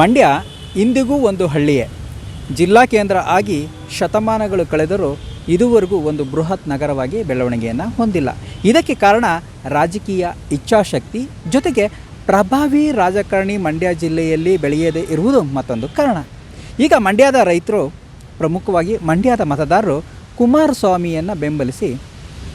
ಮಂಡ್ಯ ಇಂದಿಗೂ ಒಂದು ಹಳ್ಳಿಯೇ. ಜಿಲ್ಲಾ ಕೇಂದ್ರ ಆಗಿ ಶತಮಾನಗಳು ಕಳೆದರೂ ಇದುವರೆಗೂ ಒಂದು ಬೃಹತ್ ನಗರವಾಗಿ ಬೆಳವಣಿಗೆಯನ್ನು ಹೊಂದಿಲ್ಲ. ಇದಕ್ಕೆ ಕಾರಣ ರಾಜಕೀಯ ಇಚ್ಛಾಶಕ್ತಿ ಜೊತೆಗೆ ಪ್ರಭಾವಿ ರಾಜಕಾರಣಿ ಮಂಡ್ಯ ಜಿಲ್ಲೆಯಲ್ಲಿ ಬೆಳೆಯದೇ ಇರುವುದು ಮತ್ತೊಂದು ಕಾರಣ. ಈಗ ಮಂಡ್ಯದ ರೈತರು, ಪ್ರಮುಖವಾಗಿ ಮಂಡ್ಯದ ಮತದಾರರು ಕುಮಾರಸ್ವಾಮಿಯನ್ನು ಬೆಂಬಲಿಸಿ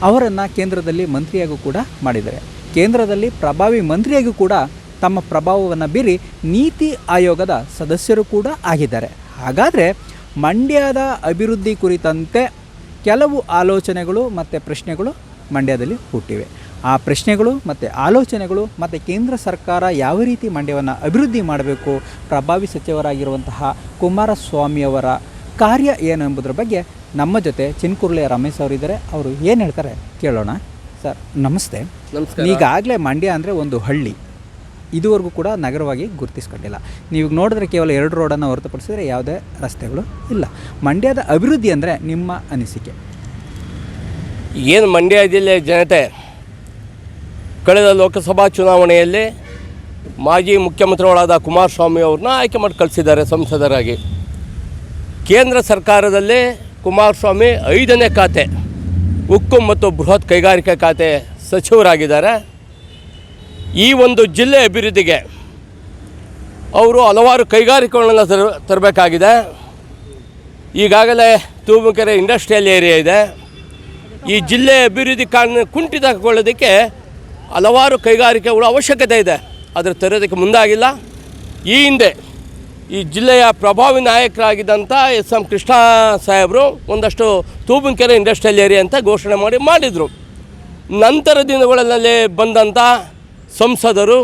ಅವರನ್ನು ಕೇಂದ್ರದಲ್ಲಿ ಮಂತ್ರಿಯಾಗೂ ಕೂಡ ಮಾಡಿದ್ದಾರೆ. ಕೇಂದ್ರದಲ್ಲಿ ಪ್ರಭಾವಿ ಮಂತ್ರಿಯಾಗೂ ಕೂಡ ತಮ್ಮ ಪ್ರಭಾವವನ್ನು ಬೀರಿ ನೀತಿ ಆಯೋಗದ ಸದಸ್ಯರು ಕೂಡ ಆಗಿದ್ದಾರೆ. ಹಾಗಾದರೆ ಮಂಡ್ಯದ ಅಭಿವೃದ್ಧಿ ಕುರಿತಂತೆ ಕೆಲವು ಆಲೋಚನೆಗಳು ಮತ್ತು ಪ್ರಶ್ನೆಗಳು ಮಂಡ್ಯದಲ್ಲಿ ಹುಟ್ಟಿವೆ. ಆ ಪ್ರಶ್ನೆಗಳು ಮತ್ತು ಆಲೋಚನೆಗಳು ಮತ್ತು ಕೇಂದ್ರ ಸರ್ಕಾರ ಯಾವ ರೀತಿ ಮಂಡ್ಯವನ್ನು ಅಭಿವೃದ್ಧಿ ಮಾಡಬೇಕು ಪ್ರಭಾವಿ ಸಚಿವರಾಗಿರುವಂತಹ ಕುಮಾರಸ್ವಾಮಿಯವರ ಕಾರ್ಯ ಏನು ಎಂಬುದರ ಬಗ್ಗೆ ನಮ್ಮ ಜೊತೆ ಚಿನ್ಕುರ್ಲೆ ರಮೇಶ್ ಅವರಿದ್ದಾರೆ ಅವರು ಏನು ಹೇಳ್ತಾರೆ ಕೇಳೋಣ. ಸರ್ ನಮಸ್ತೆ. ಈಗಾಗಲೇ ಮಂಡ್ಯ ಅಂದರೆ ಒಂದು ಹಳ್ಳಿ. ಇದುವರೆಗೂ ಕೂಡ ನಗರವಾಗಿ ಗುರುತಿಸ್ಕೊಂಡಿಲ್ಲ. ನೀವು ನೋಡಿದ್ರೆ ಕೇವಲ ಎರಡು ರೋಡನ್ನು ಹೊರತುಪಡಿಸಿದರೆ ಯಾವುದೇ ರಸ್ತೆಗಳು ಇಲ್ಲ. ಮಂಡ್ಯದ ಅಭಿವೃದ್ಧಿ ಅಂದರೆ ನಿಮ್ಮ ಅನಿಸಿಕೆ. ಏನು ಮಂಡ್ಯ ಜಿಲ್ಲೆ ಜನತೆ, ಕಳೆದ ಲೋಕಸಭಾ ಚುನಾವಣೆಯಲ್ಲಿ ಮಾಜಿ ಮುಖ್ಯಮಂತ್ರಿಗಳಾದ ಕುಮಾರಸ್ವಾಮಿ ಅವ್ರನ್ನ ಆಯ್ಕೆ ಮಾಡಿ ಕಳಿಸಿದ್ದಾರೆ ಸಂಸದರಾಗಿ. ಕೇಂದ್ರ ಸರ್ಕಾರದಲ್ಲಿ ಕುಮಾರಸ್ವಾಮಿ ಐದನೇ ಖಾತೆ, ಉಕ್ಕು ಮತ್ತು ಬೃಹತ್ ಕೈಗಾರಿಕಾ ಖಾತೆ ಸಚಿವರಾಗಿದ್ದಾರೆ. ಈ ಒಂದು ಜಿಲ್ಲೆ ಅಭಿವೃದ್ಧಿಗೆ ಅವರು ಹಲವಾರು ಕೈಗಾರಿಕೆಗಳನ್ನು ತರ, ತರಬೇಕಾಗಿದೆ. ಈಗಾಗಲೇ ತೂಮಕೆರೆ ಇಂಡಸ್ಟ್ರಿಯಲ್ ಏರಿಯಾ ಇದೆ. ಈ ಜಿಲ್ಲೆ ಅಭಿವೃದ್ಧಿ ಕಾರಣ ಕುಂಠಿತಗೊಳ್ಳೋದಕ್ಕೆ ಹಲವಾರು ಕೈಗಾರಿಕೆಗಳ ಅವಶ್ಯಕತೆ ಇದೆ. ಆದರೆ ತರೋದಕ್ಕೆ ಮುಂದಾಗಿಲ್ಲ. ಈ ಹಿಂದೆ ಈ ಜಿಲ್ಲೆಯ ಪ್ರಭಾವಿ ನಾಯಕರಾಗಿದ್ದಂಥ ಎಸ್ ಎಂ ಕೃಷ್ಣ ಸಾಹೇಬರು ಒಂದಷ್ಟು ತೂಬುಂಕೆರೆ ಇಂಡಸ್ಟ್ರಿಯಲ್ ಏರಿಯಾ ಅಂತ ಘೋಷಣೆ ಮಾಡಿ ಮಾಡಿದರು. ನಂತರ ದಿನಗಳಲ್ಲಿ ಬಂದಂಥ ಸಂಸದರು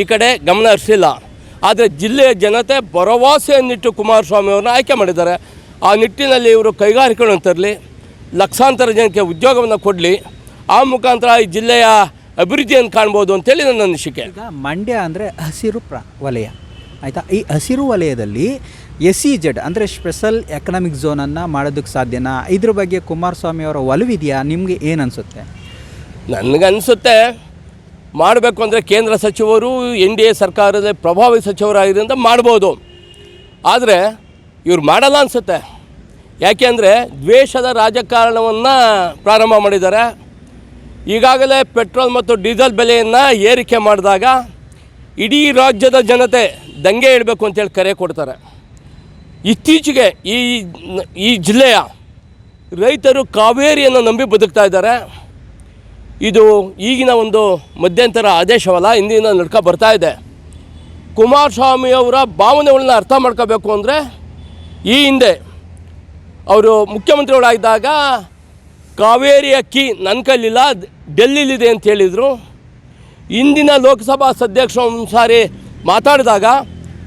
ಈ ಕಡೆ ಗಮನ ಹರಿಸಿಲ್ಲ. ಆದರೆ ಜಿಲ್ಲೆಯ ಜನತೆ ಭರವಸೆಯನ್ನಿಟ್ಟು ಕುಮಾರಸ್ವಾಮಿ ಅವ್ರನ್ನ ಆಯ್ಕೆ ಮಾಡಿದ್ದಾರೆ. ಆ ನಿಟ್ಟಿನಲ್ಲಿ ಇವರು ಕೈಗಾರಿಕೆಗಳನ್ನು ತರಲಿ ಲಕ್ಷಾಂತರ ಜನಕ್ಕೆ ಉದ್ಯೋಗವನ್ನು ಕೊಡಲಿ ಆ ಮುಖಾಂತರ ಈ ಜಿಲ್ಲೆಯ ಅಭಿವೃದ್ಧಿಯನ್ನು ಕಾಣ್ಬೋದು ಅಂತೇಳಿ ನನ್ನ ಅನಿಸಿಕೆ. ಈಗ ಮಂಡ್ಯ ಅಂದರೆ ಹಸಿರು ಪ್ರ ವಲಯ ಆಯಿತಾ? ಈ ಹಸಿರು ವಲಯದಲ್ಲಿ ಎಸ್ ಸಿ ಜೆಡ್ ಅಂದರೆ ಸ್ಪೆಷಲ್ ಎಕನಾಮಿಕ್ ಝೋನನ್ನು ಮಾಡೋದಕ್ಕೆ ಸಾಧ್ಯನಾ? ಇದ್ರ ಬಗ್ಗೆ ಕುಮಾರಸ್ವಾಮಿ ಅವರ ಒಲವಿದೆಯಾ? ನಿಮಗೆ ಏನು ಅನಿಸುತ್ತೆ? ನನಗನ್ಸುತ್ತೆ. ಮಾಡಬೇಕು ಅಂದರೆ ಕೇಂದ್ರ ಸಚಿವರು, ಎನ್ ಡಿ ಎ ಸರ್ಕಾರದ ಪ್ರಭಾವಿ ಸಚಿವರಾಗಿದ್ದರಿಂದ ಮಾಡ್ಬೋದು. ಆದರೆ ಇವ್ರು ಮಾಡಲ್ಲ ಅನಿಸುತ್ತೆ. ಯಾಕೆಂದರೆ ದ್ವೇಷದ ರಾಜಕಾರಣವನ್ನು ಪ್ರಾರಂಭ ಮಾಡಿದ್ದಾರೆ. ಈಗಾಗಲೇ ಪೆಟ್ರೋಲ್ ಮತ್ತು ಡೀಸೆಲ್ ಬೆಲೆಯನ್ನು ಏರಿಕೆ ಮಾಡಿದಾಗ ಇಡೀ ರಾಜ್ಯದ ಜನತೆ ದಂಗೆ ಇಡಬೇಕು ಅಂತೇಳಿ ಕರೆ ಕೊಡ್ತಾರೆ. ಇತ್ತೀಚೆಗೆ ಈ ಈ ಜಿಲ್ಲೆಯ ರೈತರು ಕಾವೇರಿಯನ್ನು ನಂಬಿ ಬದುಕ್ತಾ ಇದ್ದಾರೆ. ಇದು ಈಗಿನ ಒಂದು ಮಧ್ಯಂತರ ಆದೇಶವಲ್ಲ ಇಂದಿನ ನಡ್ಕೊ ಬರ್ತಾ ಇದೆ. ಕುಮಾರಸ್ವಾಮಿಯವರ ಭಾವನೆಗಳನ್ನ ಅರ್ಥ ಮಾಡ್ಕೋಬೇಕು ಅಂದರೆ, ಈ ಹಿಂದೆ ಅವರು ಮುಖ್ಯಮಂತ್ರಿಗಳಾಗಿದ್ದಾಗ ಕಾವೇರಿ ಅಕ್ಕಿ ನನ್ನ ಕೈಲಿಲ್ಲ, ಡೆಲ್ಲಿಲಿದೆ ಅಂತ ಹೇಳಿದರು. ಇಂದಿನ ಲೋಕಸಭಾ ಸದ್ಯಕ್ಷ ಒಂದು ಸಾರಿ ಮಾತಾಡಿದಾಗ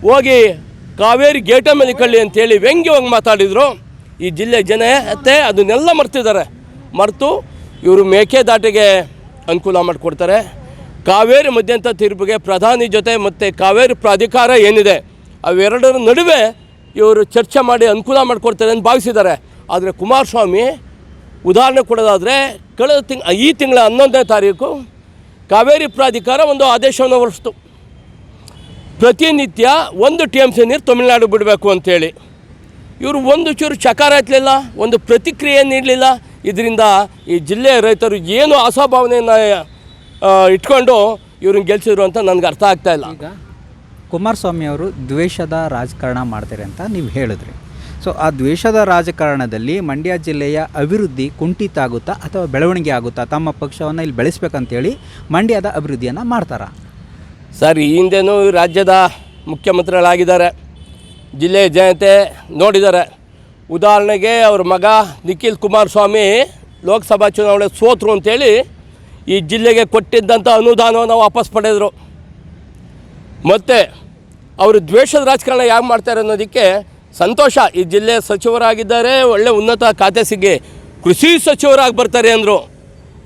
ಹೋಗಿ ಕಾವೇರಿ ಗೇಟ ಮೇಲೆ ಕಳ್ಳಿ ಅಂತೇಳಿ ವ್ಯಂಗ್ಯವಾಗಿ ಮಾತಾಡಿದರು. ಈ ಜಿಲ್ಲೆ ಜನತೆ ಅದನ್ನೆಲ್ಲ ಮರ್ತಿದ್ದಾರೆ. ಮರೆತು ಇವರು ಮೇಕೆದಾಟಿಗೆ ಅನುಕೂಲ ಮಾಡಿಕೊಡ್ತಾರೆ. ಕಾವೇರಿ ಮಧ್ಯಂತರ ತೀರ್ಪಿಗೆ ಪ್ರಧಾನಿ ಜೊತೆ ಮತ್ತು ಕಾವೇರಿ ಪ್ರಾಧಿಕಾರ ಏನಿದೆ, ಅವೆರಡರ ನಡುವೆ ಇವರು ಚರ್ಚೆ ಮಾಡಿ ಅನುಕೂಲ ಮಾಡಿಕೊಡ್ತಾರೆ ಅಂತ ಭಾವಿಸಿದ್ದಾರೆ. ಆದರೆ ಕುಮಾರಸ್ವಾಮಿ ಉದಾಹರಣೆ ಕೊಡೋದಾದರೆ, ಕಳೆದ ತಿಂಗ್, ಈ ತಿಂಗಳ ಹನ್ನೊಂದನೇ ತಾರೀಕು ಕಾವೇರಿ ಪ್ರಾಧಿಕಾರ ಒಂದು ಆದೇಶವನ್ನು ಹೊರಡಿಸ್ತು. ಪ್ರತಿನಿತ್ಯ ಒಂದು ಟಿ ಎಂ ಸಿ ನೀರು ತಮಿಳುನಾಡು ಬಿಡಬೇಕು ಅಂತೇಳಿ ಇವರು ಒಂದು ಚೂರು ಚಕಾರ ಒಂದು ಪ್ರತಿಕ್ರಿಯೆ ನೀಡಲಿಲ್ಲ ಇದರಿಂದ ಈ ಜಿಲ್ಲೆಯ ರೈತರು ಏನು ಆಶಾಭಾವನೆಯನ್ನು ಇಟ್ಕೊಂಡು ಇವ್ರನ್ನ ಗೆಲ್ಸಿದ್ರು ಅಂತ ನನಗೆ ಅರ್ಥ ಆಗ್ತಾ ಇಲ್ಲ. ಈಗ ಕುಮಾರಸ್ವಾಮಿ ಅವರು ದ್ವೇಷದ ರಾಜಕಾರಣ ಮಾಡ್ತಾರೆ ಅಂತ ನೀವು ಹೇಳಿದ್ರಿ. ಸೊ ಆ ದ್ವೇಷದ ರಾಜಕಾರಣದಲ್ಲಿ ಮಂಡ್ಯ ಜಿಲ್ಲೆಯ ಅಭಿವೃದ್ಧಿ ಕುಂಠಿತ ಆಗುತ್ತಾ ಅಥವಾ ಬೆಳವಣಿಗೆ ಆಗುತ್ತಾ ತಮ್ಮ ಪಕ್ಷವನ್ನು ಇಲ್ಲಿ ಬೆಳೆಸ್ಬೇಕಂತೇಳಿ ಮಂಡ್ಯದ ಅಭಿವೃದ್ಧಿಯನ್ನು ಮಾಡ್ತಾರಾ? ಸರ್ ಈ ಹಿಂದೆನೂ ರಾಜ್ಯದ ಮುಖ್ಯಮಂತ್ರಿಗಳಾಗಿದ್ದಾರೆ. ಜಿಲ್ಲೆಯ ಜನತೆ ನೋಡಿದ್ದಾರೆ. ಉದಾಹರಣೆಗೆ ಅವ್ರ ಮಗ ನಿಖಿಲ್ ಕುಮಾರಸ್ವಾಮಿ ಲೋಕಸಭಾ ಚುನಾವಣೆ ಸೋತರು ಅಂತೇಳಿ ಈ ಜಿಲ್ಲೆಗೆ ಕೊಟ್ಟಿದ್ದಂಥ ಅನುದಾನವನ್ನು ವಾಪಸ್ ಪಡೆದರು. ಮತ್ತು ಅವರು ದ್ವೇಷದ ರಾಜಕಾರಣ ಯಾಕೆ ಮಾಡ್ತಾರೆ ಅನ್ನೋದಕ್ಕೆ ಸಂತೋಷ. ಈ ಜಿಲ್ಲೆಯ ಸಚಿವರಾಗಿದ್ದಾರೆ, ಒಳ್ಳೆ ಉನ್ನತ ಖಾತೆ ಸಿಗಿ, ಕೃಷಿ ಸಚಿವರಾಗಿ ಬರ್ತಾರೆ ಅಂದರು.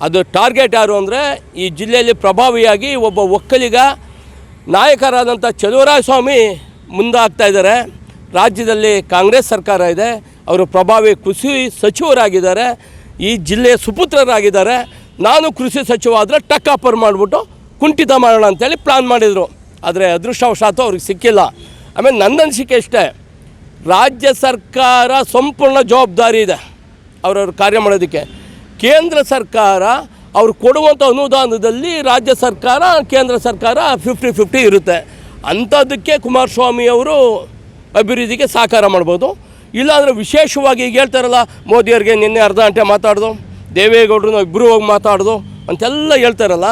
ಅದು ಟಾರ್ಗೆಟ್ ಯಾರು ಅಂದರೆ ಈ ಜಿಲ್ಲೆಯಲ್ಲಿ ಪ್ರಭಾವಿಯಾಗಿ ಒಬ್ಬ ಒಕ್ಕಲಿಗ, ನಾಯಕರಾದಂಥ ಚಲುವರಾಯ ಸ್ವಾಮಿ ಮುಂದಾಗ್ತಾ ಇದ್ದಾರೆ. ರಾಜ್ಯದಲ್ಲಿ ಕಾಂಗ್ರೆಸ್ ಸರ್ಕಾರ ಇದೆ ಅವರು ಪ್ರಭಾವಿ ಕೃಷಿ ಸಚಿವರಾಗಿದ್ದಾರೆ, ಈ ಜಿಲ್ಲೆಯ ಸುಪುತ್ರರಾಗಿದ್ದಾರೆ. ನಾನು ಕೃಷಿ ಸಚಿವ ಆದರೆ ಟಕ್ ಆಫರ್ ಮಾಡಿಬಿಟ್ಟು ಕುಂಠಿತ ಮಾಡೋಣ ಅಂತೇಳಿ ಪ್ಲಾನ್ ಮಾಡಿದರು. ಆದರೆ ಅದೃಷ್ಟವಶಾತು ಅವ್ರಿಗೆ ಸಿಕ್ಕಿಲ್ಲ. ಆಮೇಲೆ ನನ್ನ ಅನಿಸಿಕೆ ಇಷ್ಟೇ. ರಾಜ್ಯ ಸರ್ಕಾರ ಸಂಪೂರ್ಣ ಜವಾಬ್ದಾರಿ ಇದೆ ಅವರವ್ರ ಕಾರ್ಯ ಮಾಡೋದಕ್ಕೆ. ಕೇಂದ್ರ ಸರ್ಕಾರ ಅವ್ರು ಕೊಡುವಂಥ ಅನುದಾನದಲ್ಲಿ ರಾಜ್ಯ ಸರ್ಕಾರ, ಕೇಂದ್ರ ಸರ್ಕಾರ ಫಿಫ್ಟಿ ಫಿಫ್ಟಿ ಇರುತ್ತೆ. ಅಂಥದ್ದಕ್ಕೆ ಕುಮಾರಸ್ವಾಮಿ ಅವರು ಅಭಿವೃದ್ಧಿಗೆ ಸಹಕಾರ ಮಾಡ್ಬೋದು. ಇಲ್ಲಾಂದರೆ ವಿಶೇಷವಾಗಿ ಈಗ ಹೇಳ್ತಾರಲ್ಲ, ಮೋದಿಯವ್ರಿಗೆ ನಿನ್ನೆ ಅರ್ಧ ಗಂಟೆ ಮಾತಾಡ್ದು, ದೇವೇಗೌಡರು ಇಬ್ಬರು ಹೋಗಿ ಮಾತಾಡ್ದು ಅಂತೆಲ್ಲ ಹೇಳ್ತಾರಲ್ಲ,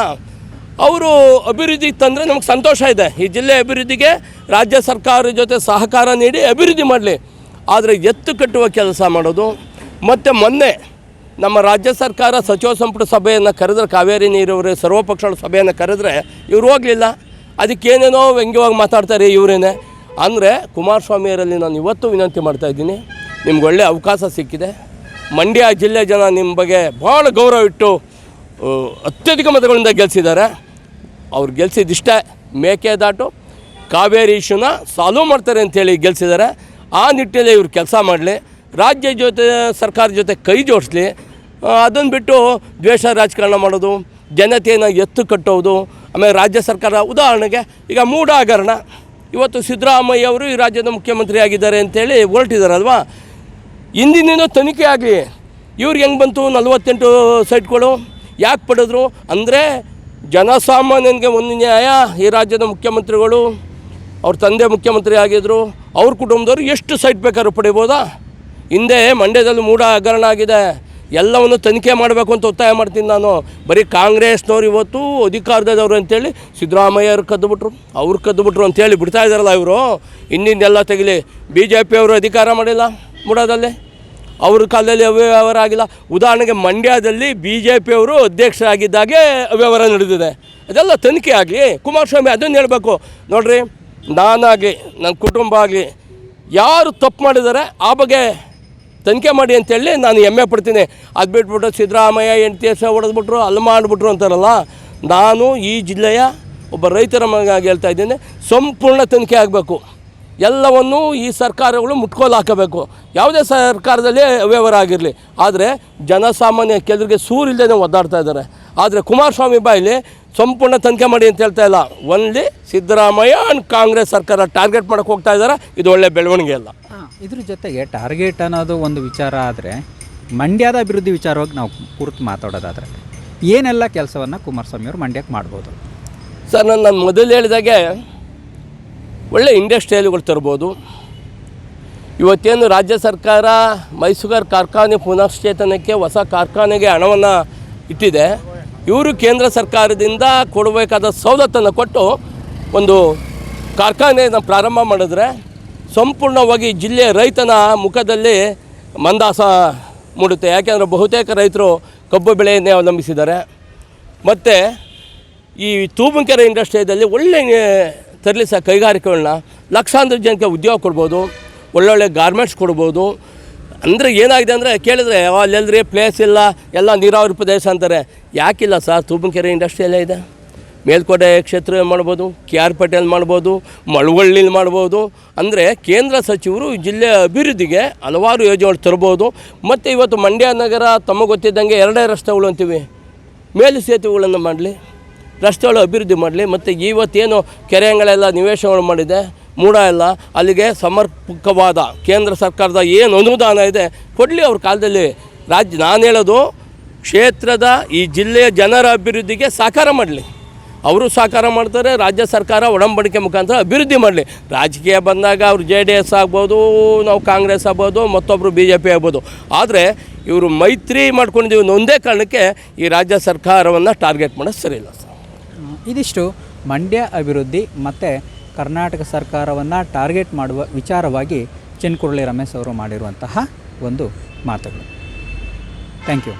ಅವರು ಅಭಿವೃದ್ಧಿ ತಂದರೆ ನಮಗೆ ಸಂತೋಷ ಇದೆ. ಈ ಜಿಲ್ಲೆ ಅಭಿವೃದ್ಧಿಗೆ ರಾಜ್ಯ ಸರ್ಕಾರದ ಜೊತೆ ಸಹಕಾರ ನೀಡಿ ಅಭಿವೃದ್ಧಿ ಮಾಡಲಿ. ಆದರೆ ಎತ್ತು ಕಟ್ಟುವ ಕೆಲಸ ಮಾಡೋದು. ಮತ್ತು ಮೊನ್ನೆ ನಮ್ಮ ರಾಜ್ಯ ಸರ್ಕಾರ ಸಚಿವ ಸಂಪುಟ ಸಭೆಯನ್ನು ಕರೆದ್ರೆ, ಕಾವೇರಿ ನೀರವರು, ಸರ್ವಪಕ್ಷಗಳ ಸಭೆಯನ್ನು ಕರೆದ್ರೆ ಇವ್ರು ಹೋಗಲಿಲ್ಲ. ಅದಕ್ಕೇನೇನೋ ವ್ಯಂಗ್ಯವಾಗಿ ಮಾತಾಡ್ತಾರೆ ಇವರೇನೆ. ಅಂದರೆ ಕುಮಾರಸ್ವಾಮಿಯರಲ್ಲಿ ನಾನು ಇವತ್ತು ವಿನಂತಿ ಮಾಡ್ತಾ ಇದ್ದೀನಿ, ನಿಮ್ಗೆ ಒಳ್ಳೆಯ ಅವಕಾಶ ಸಿಕ್ಕಿದೆ. ಮಂಡ್ಯ ಜಿಲ್ಲೆ ಜನ ನಿಮ್ಮ ಬಗ್ಗೆ ಭಾಳ ಗೌರವ ಇಟ್ಟು ಅತ್ಯಧಿಕ ಮತಗಳಿಂದ ಗೆಲ್ಸಿದ್ದಾರೆ. ಅವ್ರು ಗೆಲ್ಸಿದ್ದಿಷ್ಟೇ ಮೇಕೆದಾಟು ಕಾವೇರಿ ಇಶ್ಯೂನ ಸಾಲ್ವ್ ಮಾಡ್ತಾರೆ ಅಂತೇಳಿ ಗೆಲ್ಸಿದ್ದಾರೆ. ಆ ನಿಟ್ಟಿನಲ್ಲಿ ಇವ್ರು ಕೆಲಸ ಮಾಡಲಿ, ರಾಜ್ಯ ಜೊತೆ, ಸರ್ಕಾರ ಜೊತೆ ಕೈ ಜೋಡಿಸ್ಲಿ ಅದನ್ನು ಬಿಟ್ಟು ದ್ವೇಷ ರಾಜಕಾರಣ ಮಾಡೋದು, ಜನತೆಯನ್ನು ಎತ್ತು ಕಟ್ಟೋದು, ಆಮೇಲೆ ರಾಜ್ಯ ಸರ್ಕಾರ ಉದಾಹರಣೆಗೆ ಈಗ ಮೂಢ ಹಗರಣ ಇವತ್ತು ಸಿದ್ದರಾಮಯ್ಯ ಅವರು ಈ ರಾಜ್ಯದ ಮುಖ್ಯಮಂತ್ರಿ ಆಗಿದ್ದಾರೆ ಅಂತೇಳಿ ಹೊರಟಿದಾರಲ್ವಾ ಹಿಂದಿನಿಂದ ತನಿಖೆ ಆಗಲಿ. ಇವ್ರಿಗೆ ಹೆಂಗೆ ಬಂತು? ನಲವತ್ತೆಂಟು ಸೈಟ್ಗಳು ಯಾಕೆ ಪಡೆದ್ರು? ಅಂದರೆ ಜನಸಾಮಾನ್ಯನಿಗೆ ಒಂದು ನ್ಯಾಯ ಈ ರಾಜ್ಯದ ಮುಖ್ಯಮಂತ್ರಿಗಳು, ಅವ್ರ ತಂದೆ ಮುಖ್ಯಮಂತ್ರಿ ಆಗಿದ್ದರು ಅವ್ರ ಕುಟುಂಬದವರು ಎಷ್ಟು ಸೈಟ್ ಬೇಕಾದ್ರೂ ಪಡಿಬೋದಾ? ಹಿಂದೆ ಮಂಡ್ಯದಲ್ಲಿ ಮೂಢ ಹಗರಣ ಆಗಿದೆ. ಎಲ್ಲವನ್ನು ತನಿಖೆ ಮಾಡಬೇಕು ಅಂತ ಒತ್ತಾಯ ಮಾಡ್ತೀನಿ ನಾನು. ಬರೀ ಕಾಂಗ್ರೆಸ್ನವ್ರು ಇವತ್ತು ಅಧಿಕಾರದವರು ಅಂತೇಳಿ ಸಿದ್ದರಾಮಯ್ಯವ್ರು ಕದ್ದುಬಿಟ್ರು, ಅವ್ರು ಕದ್ದುಬಿಟ್ರು ಅಂತೇಳಿ ಬಿಡ್ತಾ ಇದ್ದಾರಲ್ಲ ಇವರು. ಇನ್ನಿಂದೆಲ್ಲ ತೆಗಿಲಿ ಬಿ ಜೆ ಪಿಯವರು ಅಧಿಕಾರ ಮಾಡಿಲ್ಲ ಮೂಡದಲ್ಲಿ, ಅವ್ರ ಕಾಲದಲ್ಲಿ ಅವ್ಯವಹಾರ ಆಗಿಲ್ಲ. ಉದಾಹರಣೆಗೆ ಮಂಡ್ಯದಲ್ಲಿ ಬಿ ಜೆ ಪಿಯವರು ಅಧ್ಯಕ್ಷರಾಗಿದ್ದಾಗೆ ಅವ್ಯವಹಾರ ನಡೆದಿದೆ. ಅದೆಲ್ಲ ತನಿಖೆ ಆಗಲಿ. ಕುಮಾರಸ್ವಾಮಿ ಅದನ್ನು ಹೇಳಬೇಕು. ನೋಡ್ರಿ ನಾನಾಗಿ ನನ್ನ ಕುಟುಂಬ ಆಗಲಿ, ಯಾರು ತಪ್ಪು ಮಾಡಿದ್ದಾರೆ, ಆ ಬಗ್ಗೆ ತನಿಖೆ ಮಾಡಿ ಅಂತೇಳಿ ನಾನು ಹೆಮ್ಮೆ ಪಡ್ತೀನಿ. ಅದು ಬಿಟ್ಬಿಟ್ಟು ಸಿದ್ದರಾಮಯ್ಯ, ಎನ್ ಟಿ ಎಸ್ ಹೊಡೆದ್ಬಿಟ್ರು, ಅಲ್ಲಿ ಮಾಡಿಬಿಟ್ರು ಅಂತಾರಲ್ಲ, ನಾನು ಈ ಜಿಲ್ಲೆಯ ಒಬ್ಬ ರೈತರ ಮಗನಾಗಿ ಹೇಳ್ತಾ ಇದ್ದೇನೆ. ಸಂಪೂರ್ಣ ತನಿಖೆ ಆಗಬೇಕು. ಎಲ್ಲವನ್ನು ಈ ಸರ್ಕಾರಗಳು ಮುಟ್ಕೋಲು ಹಾಕಬೇಕು. ಯಾವುದೇ ಸರ್ಕಾರದಲ್ಲಿ ಅವ್ಯವಹಾರ ಆಗಿರಲಿ. ಆದರೆ ಜನಸಾಮಾನ್ಯ ಕೆಲವರಿಗೆ ಸೂರಿಲ್ಲದೆ ಒದ್ದಾಡ್ತಾ ಇದ್ದಾರೆ. ಆದರೆ ಕುಮಾರಸ್ವಾಮಿ ಬಾಯಲ್ಲಿ ಸಂಪೂರ್ಣ ತನಿಖೆ ಮಾಡಿ ಅಂತ ಹೇಳ್ತಾ ಇಲ್ಲ. ಒನ್ಲಿ ಸಿದ್ದರಾಮಯ್ಯ ಆ್ಯಂಡ್ ಕಾಂಗ್ರೆಸ್ ಸರ್ಕಾರ ಟಾರ್ಗೆಟ್ ಮಾಡೋಕ್ಕೆ ಹೋಗ್ತಾ ಇದ್ದಾರೆ ಇದು ಒಳ್ಳೆ ಬೆಳವಣಿಗೆ ಅಲ್ಲ. ಇದ್ರ ಜೊತೆಗೆ ಟಾರ್ಗೆಟ್ ಅನ್ನೋದು ಒಂದು ವಿಚಾರ ಆದರೆ ಮಂಡ್ಯದ ಅಭಿವೃದ್ಧಿ ವಿಚಾರವಾಗಿ ನಾವು ಕುರಿತು ಮಾತಾಡೋದಾದರೆ ಏನೆಲ್ಲ ಕೆಲಸವನ್ನು ಕುಮಾರಸ್ವಾಮಿ ಅವರು ಮಂಡ್ಯಕ್ಕೆ ಮಾಡ್ಬೋದು? ಸರ್ ನಾನು ನಾನು ಮೊದಲು ಹೇಳಿದಾಗೆ ಒಳ್ಳೆ ಇಂಡಸ್ಟ್ರಿಯಲ್ಗಳು ತರ್ಬೋದು. ಇವತ್ತೇನು ರಾಜ್ಯ ಸರ್ಕಾರ ಮೈಸೂರು ಕಾರ್ಖಾನೆ ಪುನಶ್ಚೇತನಕ್ಕೆ ಹೊಸ ಕಾರ್ಖಾನೆಗೆ ಹಣವನ್ನು ಇಟ್ಟಿದೆ. ಇವರು ಕೇಂದ್ರ ಸರ್ಕಾರದಿಂದ ಕೊಡಬೇಕಾದ ಸವಲತ್ತನ್ನು ಕೊಟ್ಟು ಒಂದು ಕಾರ್ಖಾನೆಯನ್ನು ಪ್ರಾರಂಭ ಮಾಡಿದ್ರೆ ಸಂಪೂರ್ಣವಾಗಿ ಜಿಲ್ಲೆಯ ರೈತನ ಮುಖದಲ್ಲಿ ಮಂದಾಸ ಮೂಡುತ್ತೆ. ಯಾಕೆಂದರೆ ಬಹುತೇಕ ರೈತರು ಕಬ್ಬು ಬೆಳೆಯನ್ನೇ ಅವಲಂಬಿಸಿದ್ದಾರೆ. ಮತ್ತು ಈ ತೂಬುಂಕೆರೆ ಇಂಡಸ್ಟ್ರಿಯಲ್ಲಿ ಒಳ್ಳೆ ತರಲಿಸ ಕೈಗಾರಿಕೆಗಳನ್ನ ಲಕ್ಷಾಂತರ ಜನಕ್ಕೆ ಉದ್ಯೋಗ ಕೊಡ್ಬೋದು. ಒಳ್ಳೊಳ್ಳೆ ಗಾರ್ಮೆಂಟ್ಸ್ ಕೊಡ್ಬೋದು. ಅಂದರೆ ಏನಾಗಿದೆ ಅಂದರೆ ಕೇಳಿದ್ರೆ ಅಲ್ಲೆಲ್ಲರಿ ಪ್ಲೇಸ್ ಇಲ್ಲ, ಎಲ್ಲ ನೀರಾವರಿ ಪ್ರದೇಶ ಅಂತಾರೆ. ಯಾಕಿಲ್ಲ ಸರ್? ತೂಬನಕೆರೆ ಇಂಡಸ್ಟ್ರಿ ಎಲ್ಲ ಇದೆ. ಮೇಲ್ಕೋಟೆ ಕ್ಷೇತ್ರ ಮಾಡ್ಬೋದು? ಕೆ ಆರ್ ಪಟೇಲ್ ಮಾಡ್ಬೋದು, ಮಳವಳ್ಳಿಲಿ ಮಾಡ್ಬೋದು. ಅಂದರೆ ಕೇಂದ್ರ ಸಚಿವರು ಜಿಲ್ಲೆ ಅಭಿವೃದ್ಧಿಗೆ ಹಲವಾರು ಯೋಜನೆಗಳು ತರ್ಬೋದು. ಮತ್ತು ಇವತ್ತು ಮಂಡ್ಯ ನಗರ ತಮಗೆ ಗೊತ್ತಿದ್ದಂಗೆ ಎರಡೇ ರಸ್ತೆಗಳು ಅಂತೀವಿ. ಮೇಲು ಸೇತುವೆಗಳನ್ನು ಮಾಡಲಿ, ರಸ್ತೆಗಳು ಅಭಿವೃದ್ಧಿ ಮಾಡಲಿ, ಮತ್ತು ಇವತ್ತೇನು ಕೆರೆಗಳೆಲ್ಲ ನಿವೇಶನಗಳು ಮಾಡಿದೆ. ಮೂಡ ಎಲ್ಲ ಅಲ್ಲಿಗೆ ಸಮರ್ಪಕವಾದ ಕೇಂದ್ರ ಸರ್ಕಾರದ ಏನು ಅನುದಾನ ಇದೆ, ಕೊಡಲಿ ಅವ್ರ ಕಾಲದಲ್ಲಿ. ರಾಜ್ಯ ನಾನು ಹೇಳೋದು, ಕ್ಷೇತ್ರದ ಈ ಜಿಲ್ಲೆಯ ಜನರ ಅಭಿವೃದ್ಧಿಗೆ ಸಹಕಾರ ಮಾಡಲಿ. ಅವರು ಸಹಕಾರ ಮಾಡ್ತಾರೆ, ರಾಜ್ಯ ಸರ್ಕಾರ ಒಡಂಬಡಿಕೆ ಮುಖಾಂತರ ಅಭಿವೃದ್ಧಿ ಮಾಡಲಿ. ರಾಜಕೀಯ ಬಂದಾಗ ಅವರು ಜೆ ಡಿ ಎಸ್ ಆಗ್ಬೋದು, ನಾವು ಕಾಂಗ್ರೆಸ್ ಆಗ್ಬೋದು ಮತ್ತೊಬ್ಬರು ಬಿ ಜೆ ಪಿ ಆಗ್ಬೋದು. ಆದರೆ ಇವರು ಮೈತ್ರಿ ಮಾಡ್ಕೊಂಡಿದ್ದೀವಿ ಒಂದೇ ಕಾರಣಕ್ಕೆ ಈ ರಾಜ್ಯ ಸರ್ಕಾರವನ್ನು ಟಾರ್ಗೆಟ್ ಮಾಡೋದು ಸರಿ ಇಲ್ಲ ಸರ್. ಇದಿಷ್ಟು ಮಂಡ್ಯ ಅಭಿವೃದ್ಧಿ ಮತ್ತು ಕರ್ನಾಟಕ ಸರ್ಕಾರವನ್ನು ಟಾರ್ಗೆಟ್ ಮಾಡುವ ವಿಚಾರವಾಗಿ ಚೆನ್ಕುರಳಿ ರಮೇಶ್ ಅವರು ಮಾಡಿರುವಂತಹ ಒಂದು ಮಾತುಗಳು. Thank you